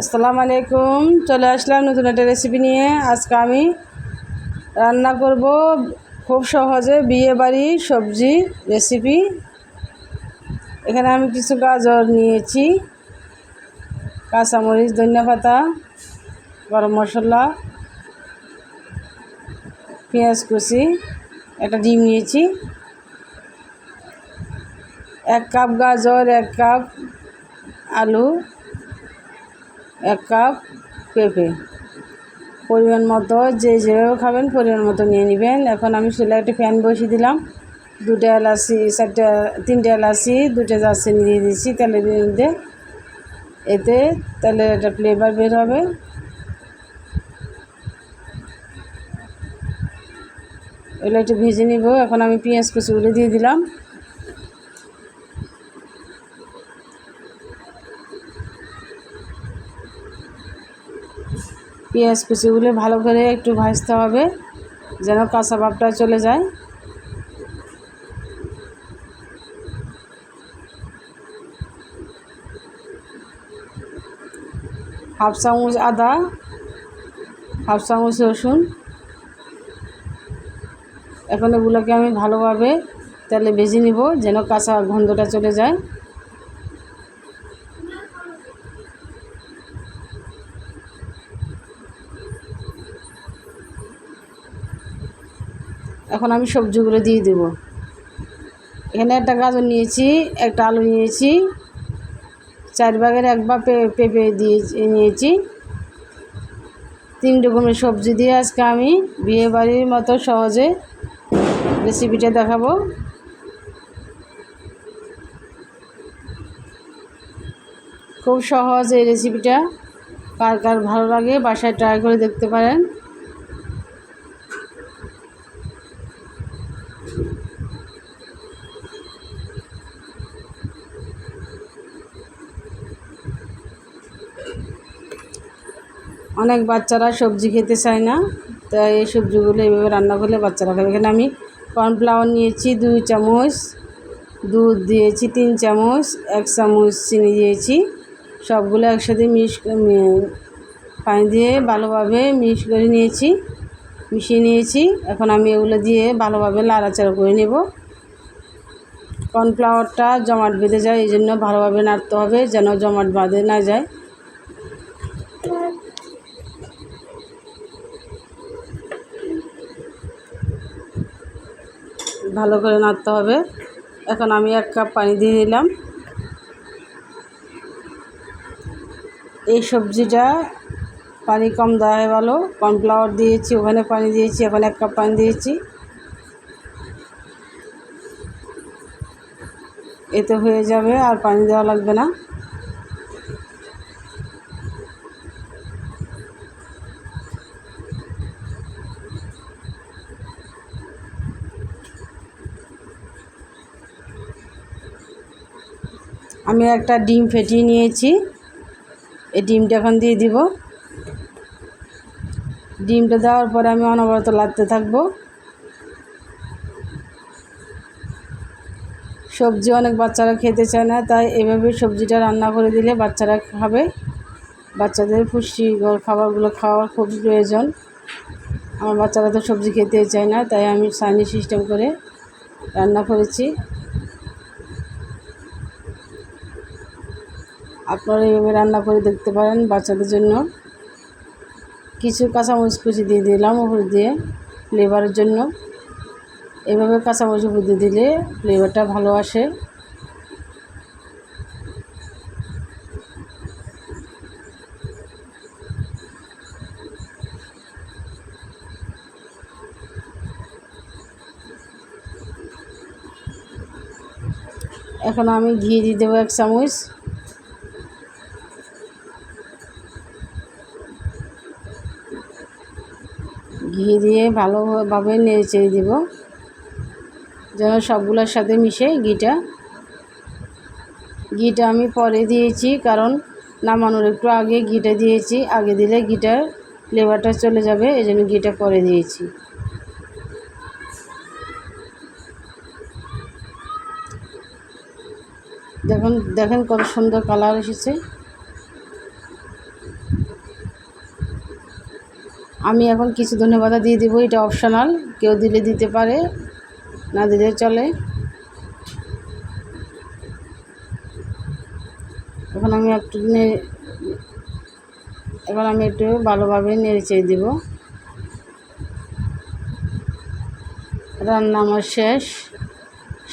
আসসালামু আলাইকুম। চলে আসলাম নতুন একটা রেসিপি নিয়ে। আজকে আমি রান্না করব খুব সহজে বিয়ে বাড়ি সবজি রেসিপি এখানে আমি কিছু গাজর নিয়েছি, কাঁচামরিচ, ধনিয়া পাতা, গরম মশলা, পেঁয়াজ কুচি, একটা ডিম নিয়েছি। এক কাপ গাজর, এক কাপ আলু এক কাপ পেঁপে। পরিমাণ মতো, যে যেভাবে খাবেন পরিমাণ মতো নিয়ে নেবেন। এখন আমি চুলে একটা ফ্যান বসিয়ে দিলাম। দুটো এলাচি, চারটে, তিনটে এলাচি দুটো দারচিনি দিয়ে দিচ্ছি তেলের মধ্যে। এতে তেলের একটা ফ্লেভার বের হবে। এগুলো একটু ভেজে নিব। এখন আমি পেঁয়াজ কুচিগুলো দিয়ে দিলাম। পেঁয়াজ কুচিগুলো ভালো করে একটু ভাজতে হবে, যেন কাঁচা ভাবটা চলে যায়। হাফ চামচ আদা, হাফ চামচ রসুন। এখন এগুলোকে আমি ভালোভাবে তেলে ভেজে নিব, যেন কাঁচা গন্ধটা চলে যায়। এখন আমি সবজিগুলো দিয়ে দেব। এখানে একটা গাজর নিয়েছি, একটা আলু নিয়েছি, চার ভাগের এক বা পেঁপে দিয়ে নিয়েছি। তিন রকমের সবজি দিয়ে আজকে আমি বিয়ে বাড়ির মতো সহজে রেসিপিটা দেখাবো। খুব সহজ এই রেসিপিটা কার কার ভালো লাগে বাসায় ট্রাই করে দেখতে পারেন। অনেক বাচ্চারা সবজি খেতে চায় না, তাই এই সবজিগুলো এইভাবে রান্না করলে বাচ্চারা খাবে। এখানে আমি কর্নফ্লাওয়ার নিয়েছি দুই চামচ, দুধ দিয়েছি তিন চামচ, এক চামচ চিনি দিয়েছি। সবগুলো একসাথে মিশ পানি দিয়ে ভালোভাবে মিক্স করে নিয়েছি, মিশিয়ে নিয়েছি। এখন আমি এগুলো দিয়ে ভালোভাবে লাড়াচাড়া করে নেব। কর্নফ্লাওয়ারটা জমাট বেঁধে যায়, এই জন্য ভালোভাবে নাড়তে হবে যেন জমাট বাঁধে না যায়। ভালো করে নাড়তে হবে। এখন আমি এক কাপ পানি দিয়ে দিলাম। এই সবজিটা পানি কম দেওয়া হয় ভালো। কর্নফ্লাওয়ার দিয়েছি, ওখানে পানি দিয়েছি, এখন এক কাপ পানি দিয়েছি। এতে হয়ে যাবে আর পানি দেওয়া লাগবে না। আমি একটা ডিম ফেটিয়ে নিয়েছি। এই ডিমটা এখন দিয়ে দিব। ডিমটা দেওয়ার পরে আমি অনবরত লাগতে থাকব। সবজি অনেক বাচ্চারা খেতে চায় না, তাই এভাবে সবজিটা রান্না করে দিলে বাচ্চারা খাবে। বাচ্চাদের পুষ্টিকর খাবারগুলো খাওয়ার খুব প্রয়োজন। আমার বাচ্চারা তো সবজি খেতে চায় না, তাই আমি সানি সিস্টেম করে রান্না করেছি। আপনারা এইভাবে রান্না করে দেখতে পারেন বাচ্চাদের জন্য। কিছু কাঁচামরিচ কুচি দিয়ে দিলাম উপর দিয়ে ফ্লেভারের জন্য। এভাবে কাঁচামরিচ উপর দিয়ে দিলে ফ্লেভারটা ভালো আসে। এখন আমি ঘি দিয়ে দেবো এক চামচ। ঘি দিয়ে ভালোভাবে নেড়ে দিব, যেন সবগুলোর সাথে মিশে ঘিটা। ঘিটা আমি পরে দিয়েছি, কারণ নামানোর একটু আগে ঘিটা দিয়েছি, আগে দিলে ঘিটার ফ্লেভারটা চলে যাবে এই জন্য ঘিটা পরে দিয়েছি। দেখুন, দেখেন কত সুন্দর কালার এসেছে। আমি এখন কিছু ধন্যবাদ দিয়ে দেবো, এটা অপশনাল কেউ দিলে দিতে পারে, না দিলে চলে। এখন আমি একটু এখন আমি একটু ভালোভাবে নেড়ে চেয়ে দেবো। রান্না আমার শেষ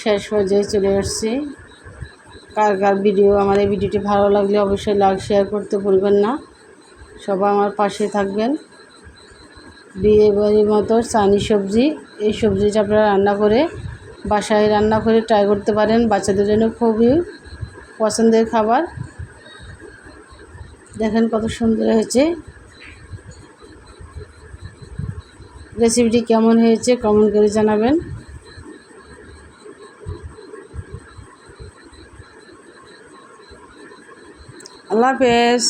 শেষ পর্যায়ে চলে আসছি। কার কার ভিডিও, আমার এই ভিডিওটি ভালো লাগলে অবশ্যই লাইক শেয়ার করতে ভুলবেন না। সবাই আমার পাশে থাকবেন। বিয়ে বাড়ির মতো চানি সবজি, এই সবজিটা আপনারা রান্না করে বাসায় রান্না করে ট্রাই করতে পারেন। বাচ্চাদের জন্য খুবই পছন্দের খাবার। দেখেন কত সুন্দর হয়েছে। রেসিপিটি কেমন হয়েছে কমেন্ট করে জানাবেন। আল্লাহ হাফেজ।